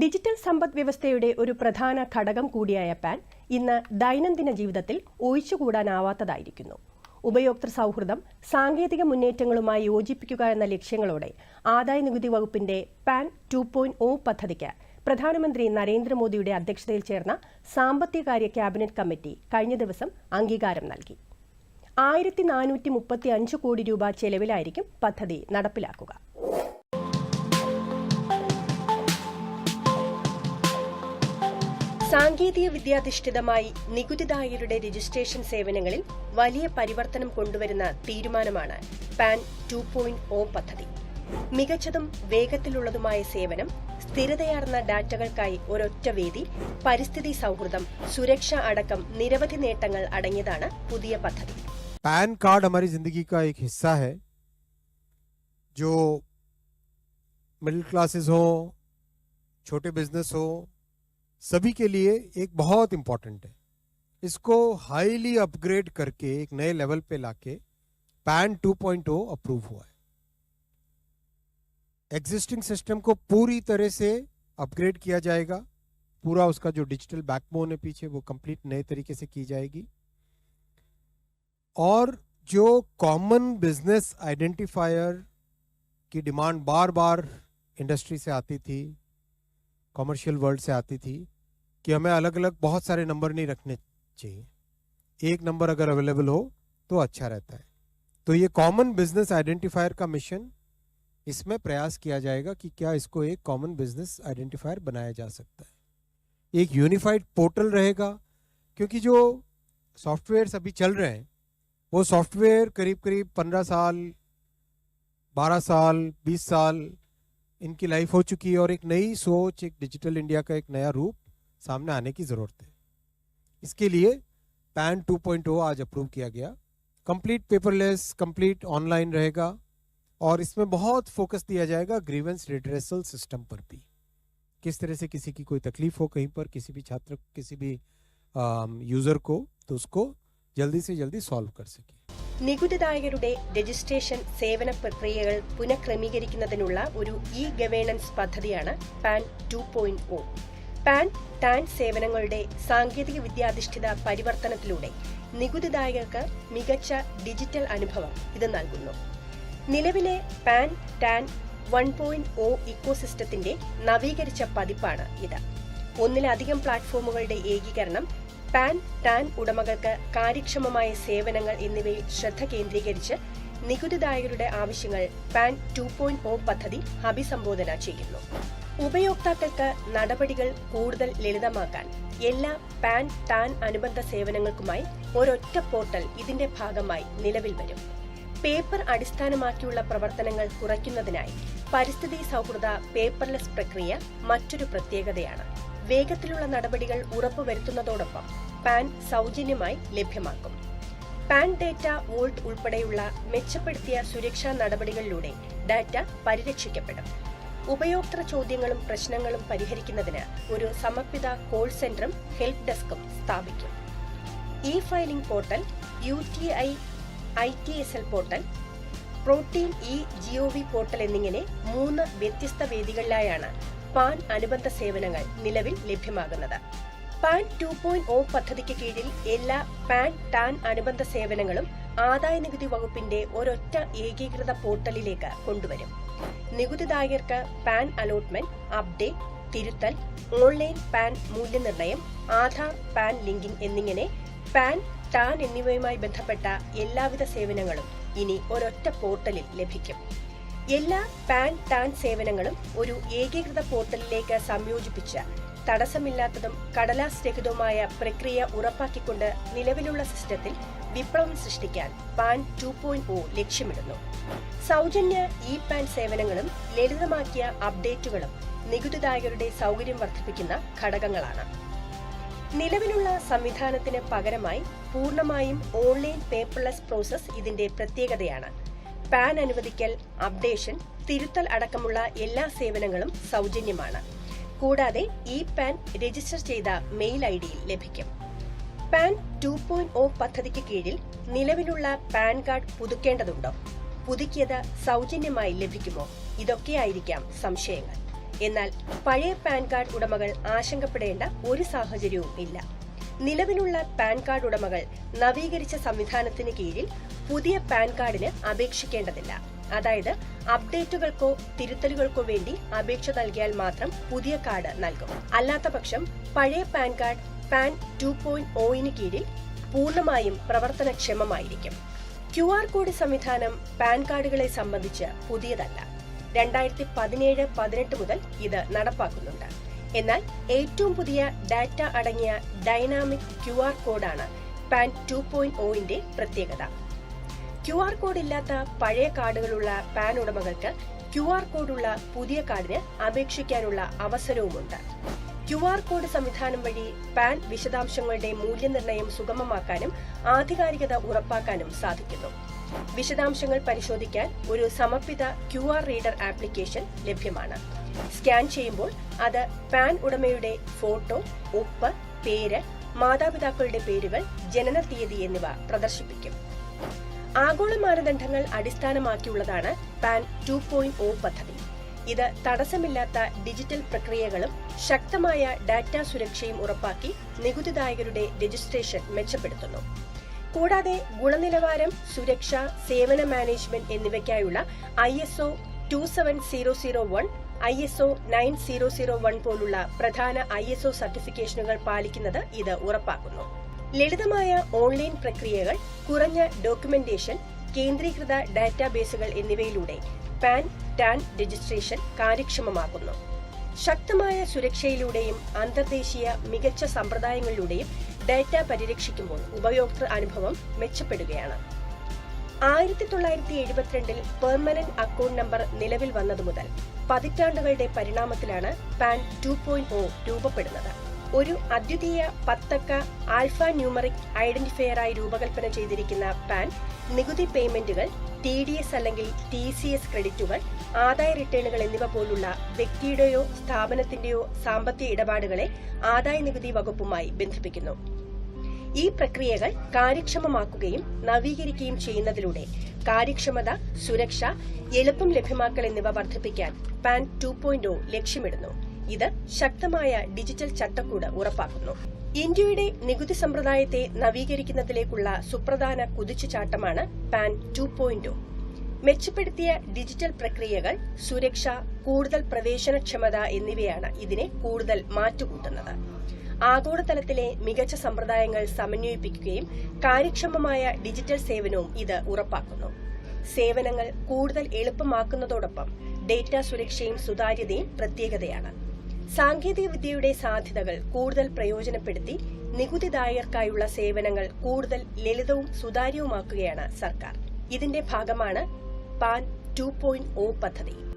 Digital സമ്പദ് വ്യവസ്ഥയുടെ ഒരു പ്രധാന ഘടകം കൂടിയായ പാൻ ഇന്ന് ദൈനംദിന ജീവിതത്തിൽ ഒഴിച്ചുകൂടാനാവാത്തതായിരിക്കുന്നു. ഉപയോക്തൃ സൗഹൃദം സാങ്കേതിക മുന്നേറ്റങ്ങളുമായി യോജിപ്പിക്കുക എന്ന ലക്ഷ്യങ്ങളോടെ ആദായ നികുതി വകുപ്പിന്റെ പാൻ ടു പോയിന്റ് ഒ പദ്ധതിക്ക് പ്രധാനമന്ത്രി നരേന്ദ്രമോദിയുടെ അധ്യക്ഷതയിൽ ചേർന്ന സാമ്പത്തികകാര്യ ക്യാബിനറ്റ് കമ്മിറ്റി കഴിഞ്ഞ ദിവസം അംഗീകാരം നൽകി. ആയിരത്തി നാനൂറ്റി മുപ്പത്തി അഞ്ച് കോടി രൂപ ചെലവിലായിരിക്കും പദ്ധതി നടപ്പിലാക്കുക. സാങ്കേതിക വിദ്യാധിഷ്ഠിതമായി നികുതിദായകരുടെ രജിസ്ട്രേഷൻ സേവനങ്ങളിൽ വലിയ പരിവർത്തനം കൊണ്ടുവരുന്ന തീരുമാനമാണ് പാൻ ടു പോയിന്റ് ഒ പദ്ധതി മികച്ചതും വേഗത്തിലുള്ളതുമായ സേവനം സ്ഥിരതയാർന്ന ഡാറ്റകൾക്കായി ഒരൊറ്റ വേദി പരിസ്ഥിതി സൗഹൃദം സുരക്ഷ അടക്കം നിരവധി നേട്ടങ്ങൾ അടങ്ങിയതാണ് പുതിയ പദ്ധതി पैन कार्ड हमारी ज़िंदगी का एक हिस्सा है जो मिडिल क्लासेस हो छोटे बिजनेस हो सभी के लिए एक बहुत इंपॉर्टेंट है। इसको हाईली अपग्रेड करके एक नए लेवल पे लाके पैन 2.0 अप्रूव हुआ है। एग्जिस्टिंग सिस्टम को पूरी तरह से अपग्रेड किया जाएगा। पूरा उसका जो डिजिटल बैकबोन है पीछे, वो कंप्लीट नए तरीके से की जाएगी। और जो कॉमन बिज़नेस आइडेंटिफायर की डिमांड बार बार इंडस्ट्री से आती थी कॉमर्शियल वर्ल्ड से आती थी कि हमें अलग अलग बहुत सारे नंबर नहीं रखने चाहिए। एक नंबर अगर अवेलेबल हो तो अच्छा रहता है। तो ये कॉमन बिज़नेस आइडेंटिफायर का मिशन इसमें प्रयास किया जाएगा कि क्या इसको एक कॉमन बिज़नेस आइडेंटिफायर बनाया जा सकता है। एक यूनिफाइड पोर्टल रहेगा, क्योंकि जो सॉफ्टवेयर अभी चल रहे हैं, वो सॉफ्टवेयर करीब करीब पंद्रह साल, बारह साल, बीस साल इनकी लाइफ हो चुकी है और एक नई सोच, एक डिजिटल इंडिया का एक नया रूप सामने आने की ज़रूरत है। इसके लिए पैन 2.0 आज अप्रूव किया गया। कंप्लीट पेपरलेस कंप्लीट ऑनलाइन रहेगा और इसमें बहुत फोकस दिया जाएगा ग्रीवेंस रिड्रेसल सिस्टम पर भी। किस तरह से किसी की कोई तकलीफ़ हो कहीं पर, किसी भी छात्र, किसी भी यूज़र को तो उसको जल्दी से जल्दी सॉल्व कर सके। നികുതിദായകരുടെ രജിസ്ട്രേഷൻ സേവന പ്രക്രിയകൾ പുനഃക്രമീകരിക്കുന്നതിനുള്ള ഒരു ഇ ഗവേണൻസ് പദ്ധതിയാണ് PAN two point O PAN TAN സേവനങ്ങളുടെ സാങ്കേതിക വിദ്യാധിഷ്ഠിത പരിവർത്തനത്തിലൂടെ നികുതിദായകർക്ക് മികച്ച ഡിജിറ്റൽ അനുഭവം ഇത് നൽകുന്നു. നിലവിലെ PAN TAN one point O ഇക്കോസിസ്റ്റത്തിന്റെ നവീകരിച്ച പതിപ്പാണ് ഇത്. ഒന്നിലധികം പ്ലാറ്റ്ഫോമുകളുടെ ഏകീകരണം പാൻ ടാൻ ഉടമകൾക്ക് കാര്യക്ഷമമായ സേവനങ്ങൾ എന്നിവയിൽ ശ്രദ്ധ കേന്ദ്രീകരിച്ച് നികുതിദായകരുടെ ആവശ്യങ്ങൾ പാൻ ടു പോയിന്റ് ഒ പദ്ധതി അഭിസംബോധന ചെയ്യുന്നു. ഉപയോക്താക്കൾക്ക് നടപടികൾ കൂടുതൽ ലളിതമാക്കാൻ എല്ലാ പാൻ ടാൻ അനുബന്ധ സേവനങ്ങൾക്കുമായി ഒരൊറ്റ പോർട്ടൽ ഇതിന്റെ ഭാഗമായി നിലവിൽ വരും. പേപ്പർ അടിസ്ഥാനമാക്കിയുള്ള പ്രവർത്തനങ്ങൾ കുറയ്ക്കുന്നതിനായി പരിസ്ഥിതി സൗഹൃദ പേപ്പർലെസ് പ്രക്രിയ മറ്റൊരു പ്രത്യേകതയാണ്. വേഗത്തിലുള്ള നടപടികൾ ഉറപ്പുവരുത്തുന്നതോടൊപ്പം പാൻ സൗജന്യമായി ലഭ്യമാക്കും. പാൻ ഡേറ്റ വോൾട്ട് ഉൾപ്പെടെയുള്ള മെച്ചപ്പെടുത്തിയ സുരക്ഷാ നടപടികളിലൂടെ ഡാറ്റ പരിരക്ഷിക്കപ്പെടും. ഉപയോക്തൃ ചോദ്യങ്ങളും പ്രശ്നങ്ങളും പരിഹരിക്കുന്നതിന് ഒരു സമർപ്പിത കോൾ സെന്ററും ഹെൽപ്പ് ഡെസ്കും സ്ഥാപിക്കും. E filing portal U T I I T S L portal Protean e G O V portal എന്നിങ്ങനെ മൂന്ന് വ്യത്യസ്ത വേദികളിലായാണ് പാൻ അനുബന്ധ സേവനങ്ങൾ നിലവിൽ ലഭ്യമാകുന്നത്. പാൻ ടു പോയിന്റ് ഒ പദ്ധതിക്ക് കീഴിൽ എല്ലാ പാൻ ടാൻ അനുബന്ധ സേവനങ്ങളും ആദായ നികുതി വകുപ്പിന്റെ ഒരൊറ്റ ഏകീകൃത പോർട്ടലിലേക്ക് കൊണ്ടുവരും. നികുതിദായകർക്ക് പാൻ അലോട്ട്മെന്റ് അപ്ഡേറ്റ് തിരുത്തൽ ഓൺലൈൻ പാൻ മൂല്യനിർണയം ആധാർ പാൻ ലിങ്കിംഗ് എന്നിങ്ങനെ പാൻ ടാൻ എന്നിവയുമായി ബന്ധപ്പെട്ട എല്ലാവിധ സേവനങ്ങളും ഇനി ഒരൊറ്റ പോർട്ടലിൽ ലഭിക്കും. എല്ലാ പാൻ ടാൻ സേവനങ്ങളും ഒരു ഏകീകൃത പോർട്ടലിലേക്ക് സംയോജിപ്പിച്ച് തടസ്സമില്ലാത്തതും കടലാസ് രഹിതവുമായ പ്രക്രിയ ഉറപ്പാക്കിക്കൊണ്ട് നിലവിലുള്ള സിസ്റ്റത്തിൽ വിപ്ലവം സൃഷ്ടിക്കാൻ പാൻ ടു പോയിന്റ് ഒ ലക്ഷ്യമിടുന്നു. സൗജന്യ ഇ പാൻ സേവനങ്ങളും ലളിതമാക്കിയ അപ്ഡേറ്റുകളും നികുതിദായകരുടെ സൗകര്യം വർദ്ധിപ്പിക്കുന്ന ഘടകങ്ങളാണ്. നിലവിലുള്ള സംവിധാനത്തിന് പകരമായി പൂർണമായും ഓൺലൈൻ പേപ്പർലെസ് പ്രോസസ് ഇതിന്റെ പ്രത്യേകതയാണ്. പാൻ അനുവദിക്കൽ അപ്ഡേഷൻ തിരുത്തൽ അടക്കമുള്ള എല്ലാ സേവനങ്ങളും സൗജന്യമാണ്. കൂടാതെ ഇ പാൻ രജിസ്റ്റർ ചെയ്ത മെയിൽ ഐ ഡിയിൽ ലഭിക്കും. പാൻ ടു പോയിന്റ് ഒ പദ്ധതിക്ക് കീഴിൽ നിലവിലുള്ള പാൻ കാർഡ് പുതുക്കേണ്ടതുണ്ടോ? പുതുക്കിയത് സൗജന്യമായി ലഭിക്കുമോ? ഇതൊക്കെയായിരിക്കാം സംശയങ്ങൾ. എന്നാൽ പഴയ പാൻ കാർഡ് ഉടമകൾ ആശങ്കപ്പെടേണ്ട ഒരു സാഹചര്യവും ഇല്ല നിലവിലുള്ള പാൻ കാർഡ് ഉടമകൾ നവീകരിച്ച സംവിധാനത്തിന് കീഴിൽ പുതിയ പാൻ കാർഡിന് അപേക്ഷിക്കേണ്ടതില്ല. അതായത് അപ്ഡേറ്റുകൾക്കോ തിരുത്തലുകൾക്കോ വേണ്ടി അപേക്ഷ നൽകിയാൽ മാത്രം പുതിയ കാർഡ് നൽകും. അല്ലാത്ത പക്ഷം പഴയ PAN card PAN two point ഒയിന് കീഴിൽ പൂർണമായും പ്രവർത്തനക്ഷമമായിരിക്കും. ക്യു ആർ കോഡ് സംവിധാനം പാൻ കാർഡുകളെ സംബന്ധിച്ച് പുതിയതല്ല. രണ്ടായിരത്തി പതിനേഴ് പതിനെട്ട് മുതൽ ഇത് നടപ്പാക്കുന്നുണ്ട്. എന്നാൽ ഏറ്റവും പുതിയ ഡാറ്റ അടങ്ങിയ ഡൈനാമിക് ക്യു ആർ കോഡാണ് പാൻ ടു പോയിന്റ് ഒയിന്റെ പ്രത്യേകത. ക്യു ആർ കോഡ് ഇല്ലാത്ത പഴയ കാർഡുകളുള്ള പാൻ ഉടമകൾക്ക് ക്യു ആർ കോഡുള്ള പുതിയ കാർഡിന് അപേക്ഷിക്കാനുള്ള അവസരവുമുണ്ട്. ക്യു ആർ കോഡ് സംവിധാനം വഴി പാൻ വിശദാംശങ്ങളുടെ മൂല്യനിർണയം സുഗമമാക്കാനും ആധികാരികത ഉറപ്പാക്കാനും സാധിക്കുന്നു. വിശദാംശങ്ങൾ പരിശോധിക്കാൻ ഒരു സമർപ്പിത ക്യു ആർ റീഡർ ആപ്ലിക്കേഷൻ ലഭ്യമാണ്. സ്കാൻ ചെയ്യുമ്പോൾ അത് പാൻ ഉടമയുടെ ഫോട്ടോ ഒപ്പ് പേര് മാതാപിതാക്കളുടെ പേരുകൾ ജനന തീയതി എന്നിവ പ്രദർശിപ്പിക്കും. ആഗോള മാനദണ്ഡങ്ങൾ അടിസ്ഥാനമാക്കിയുള്ളതാണ് പാൻ ടു പോയിന്റ് ഒ പദ്ധതി. ഇത് തടസ്സമില്ലാത്ത ഡിജിറ്റൽ പ്രക്രിയകളും ശക്തമായ ഡാറ്റ സുരക്ഷയും ഉറപ്പാക്കി നികുതിദായകരുടെ രജിസ്ട്രേഷൻ മെച്ചപ്പെടുത്തുന്നു. കൂടാതെ ഗുണനിലവാരം സുരക്ഷ സേവന മാനേജ്മെന്റ് എന്നിവയ്ക്കായുള്ള I S O two seven zero zero one I S O nine zero zero one പോലുള്ള പ്രധാന ഐ എസ് ഒ സർട്ടിഫിക്കേഷനുകൾ പാലിക്കുന്നത് ഇത് ഉറപ്പാക്കുന്നു. ലളിതമായ ഓൺലൈൻ പ്രക്രിയകൾ കുറഞ്ഞ ഡോക്യുമെന്റേഷൻ കേന്ദ്രീകൃത ഡാറ്റാബേസുകൾ എന്നിവയിലൂടെ പാൻ ടാൻ രജിസ്ട്രേഷൻ കാര്യക്ഷമമാക്കുന്നു. ശക്തമായ സുരക്ഷയിലൂടെയും അന്തർദേശീയ മികച്ച സമ്പ്രദായങ്ങളിലൂടെയും ഡാറ്റ പരിരക്ഷിക്കുമ്പോൾ ഉപയോക്തൃ അനുഭവം മെച്ചപ്പെടുകയാണ്. ആയിരത്തി തൊള്ളായിരത്തി എഴുപത്തിരണ്ടിൽ പെർമനന്റ് അക്കൗണ്ട് നമ്പർ നിലവിൽ വന്നതു മുതൽ പതിറ്റാണ്ടുകളുടെ പരിണാമത്തിലാണ് പാൻ ടു പോയിന്റ് ഒ രൂപപ്പെടുന്നത്. ഒരു അദ്വിതീയ പത്തക്ക ആൽഫ ന്യൂമറിക് ഐഡന്റിഫയറായി രൂപകൽപ്പന ചെയ്തിരിക്കുന്ന പാൻ നികുതി പേയ്മെന്റുകൾ ടി ഡി എസ് അല്ലെങ്കിൽ ടി സി എസ് ക്രെഡിറ്റുകൾ ആദായ റിട്ടേണുകൾ എന്നിവ പോലുള്ള വ്യക്തിയുടെയോ സ്ഥാപനത്തിന്റെയോ സാമ്പത്തിക ഇടപാടുകളെ ആദായ നികുതി വകുപ്പുമായി ബന്ധിപ്പിക്കുന്നു. ഈ പ്രക്രിയകൾ കാര്യക്ഷമമാക്കുകയും നവീകരിക്കുകയും ചെയ്യുന്നതിലൂടെ കാര്യക്ഷമത സുരക്ഷ എളുപ്പം ലഭ്യമാക്കൽ എന്നിവ വർദ്ധിപ്പിക്കാൻ പാൻ ടു പോയിന്റ് ലക്ഷ്യമിടുന്നു. ഇത് ശക്തമായ ഡിജിറ്റൽ ചട്ടക്കൂട് ഉറപ്പാക്കുന്നു. ഇന്ത്യയുടെ നികുതി സമ്പ്രദായത്തെ നവീകരിക്കുന്നതിലേക്കുള്ള സുപ്രധാന കുതിച്ചുചാട്ടമാണ് പാൻ ടു പോയിന്റ് മെച്ചപ്പെടുത്തിയ ഡിജിറ്റൽ പ്രക്രിയകൾ സുരക്ഷ കൂടുതൽ പ്രവേശനക്ഷമത എന്നിവയാണ് ഇതിനെ കൂടുതൽ മാറ്റുകൂട്ടുന്നത്. ആഗോളതലത്തിലെ മികച്ച സമ്പ്രദായങ്ങൾ സമന്വയിപ്പിക്കുകയും കാര്യക്ഷമമായ ഡിജിറ്റൽ സേവനവും ഇത് ഉറപ്പാക്കുന്നു. സേവനങ്ങൾ കൂടുതൽ എളുപ്പമാക്കുന്നതോടൊപ്പം ഡേറ്റ സുരക്ഷയും സുതാര്യതയും പ്രത്യേകതയാണ്. സാങ്കേതിക വിദ്യയുടെ സാധ്യതകൾ കൂടുതൽ പ്രയോജനപ്പെടുത്തി നികുതിദായകർക്കായുള്ള സേവനങ്ങൾ കൂടുതൽ ലളിതവും സുതാര്യവുമാക്കുകയാണ് സർക്കാർ. ഇതിന്റെ ഭാഗമാണ് പാൻ ടു പദ്ധതി.